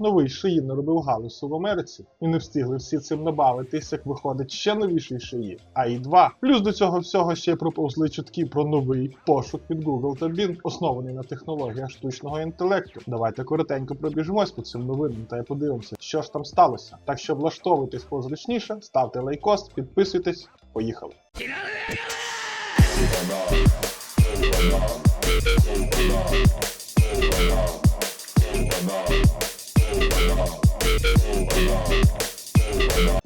новий шиї не робив галусу в Америці і не встигли всі цим набавитись, як виходить ще новіший шиї, АІ 2. Плюс до цього всього ще проповзли чутки про новий пошук від Google та Bing, оснований на технологіях штучного інтелекту. Давайте коротенько пробіжмось по цим новинам та й подивимося, що ж там сталося. Так що влаштовуйтесь позручніше, ставте лайкос, підписуйтесь, поїхали.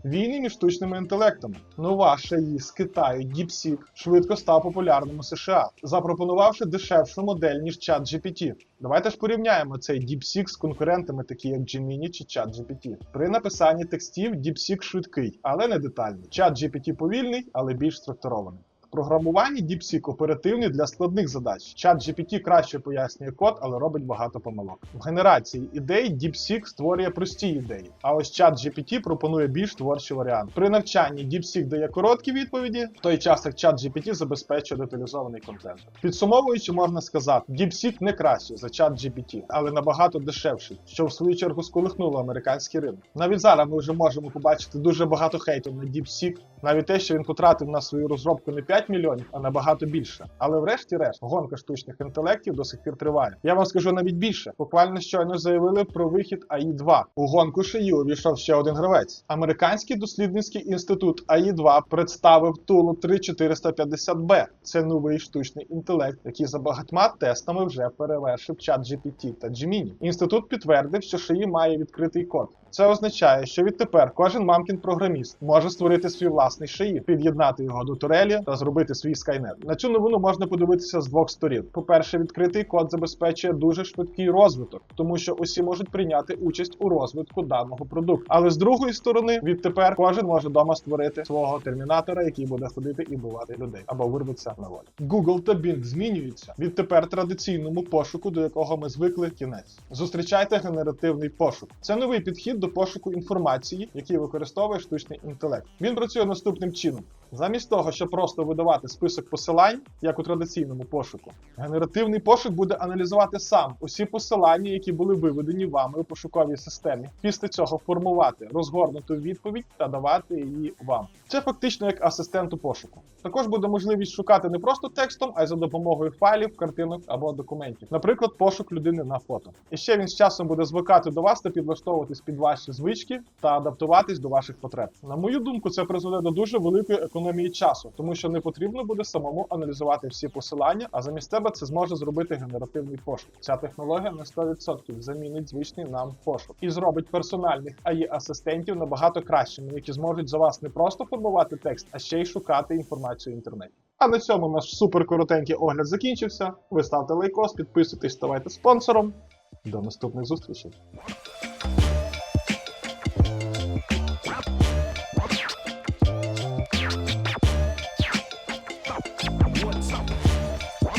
Війни між штучними інтелектами. Нова шаї з Китаю DeepSeek швидко став популярним у США, запропонувавши дешевшу модель ніж ChatGPT. Давайте ж порівняємо цей DeepSeek з конкурентами, такі як Gemini чи ChatGPT. При написанні текстів DeepSeek швидкий, але не детальний. ChatGPT повільний, але більш структурований. В програмуванні DeepSeek оперативний для складних задач. ChatGPT краще пояснює код, але робить багато помилок. В генерації ідей DeepSeek створює прості ідеї, а ось ChatGPT пропонує більш творчий варіант. При навчанні DeepSeek дає короткі відповіді, в той час як ChatGPT забезпечує деталізований контент. Підсумовуючи, можна сказати, DeepSeek не краще за ChatGPT, але набагато дешевший, що в свою чергу сколихнуло американський ринок. Навіть зараз ми вже можемо побачити дуже багато хейту на DeepSeek, навіть те, що він потратив на свою розробку не 5 мільйонів, а набагато більше. Але врешті-решт, гонка штучних інтелектів до сих пір триває. Я вам скажу навіть більше. Буквально щойно заявили про вихід АІ 2 У гонку шиї увійшов ще один гравець. Американський дослідницький інститут АІ 2 представив Тулу 3450B. Це новий штучний інтелект, який за багатьма тестами вже перевершив чат GPT та Gemini. Інститут підтвердив, що шиї має відкритий код. Це означає, що відтепер кожен мамкін програміст може створити свій власний шиї, під'єднати його до турелі та зробити свій скайнет. На цю новину можна подивитися з двох сторін. По-перше, відкритий код забезпечує дуже швидкий розвиток, тому що усі можуть прийняти участь у розвитку даного продукту. Але з другої сторони, відтепер кожен може вдома створити свого термінатора, який буде ходити і бувати людей або вирватися на волю. Google та Bing змінюються. Відтепер традиційному пошуку, до якого ми звикли, кінець. Зустрічайте генеративний пошук. Це новий підхід до пошуку інформації, який використовує штучний інтелект. Він працює наступним чином. Замість того, щоб просто видавати список посилань, як у традиційному пошуку, генеративний пошук буде аналізувати сам усі посилання, які були виведені вами у пошуковій системі. Після цього формувати розгорнуту відповідь та давати її вам. Це фактично як асистент у пошуку. Також буде можливість шукати не просто текстом, а й за допомогою файлів, картинок або документів, наприклад, пошук людини на фото. І ще він з часом буде звикати до вас та підлаштовуватись під ваші звички та адаптуватись до ваших потреб. На мою думку, це призведе до дуже великої економії часу, тому що не потрібно буде самому аналізувати всі посилання, а замість тебе це зможе зробити генеративний пошук. Ця технологія на 100% замінить звичний нам пошук і зробить персональних AI асистентів набагато кращими, які зможуть за вас не просто формувати текст, а ще й шукати інформацію в інтернеті. А на цьому наш супер коротенький огляд закінчився. Ви ставте лайкос, підписуйтесь, ставайте спонсором. До наступних зустрічей.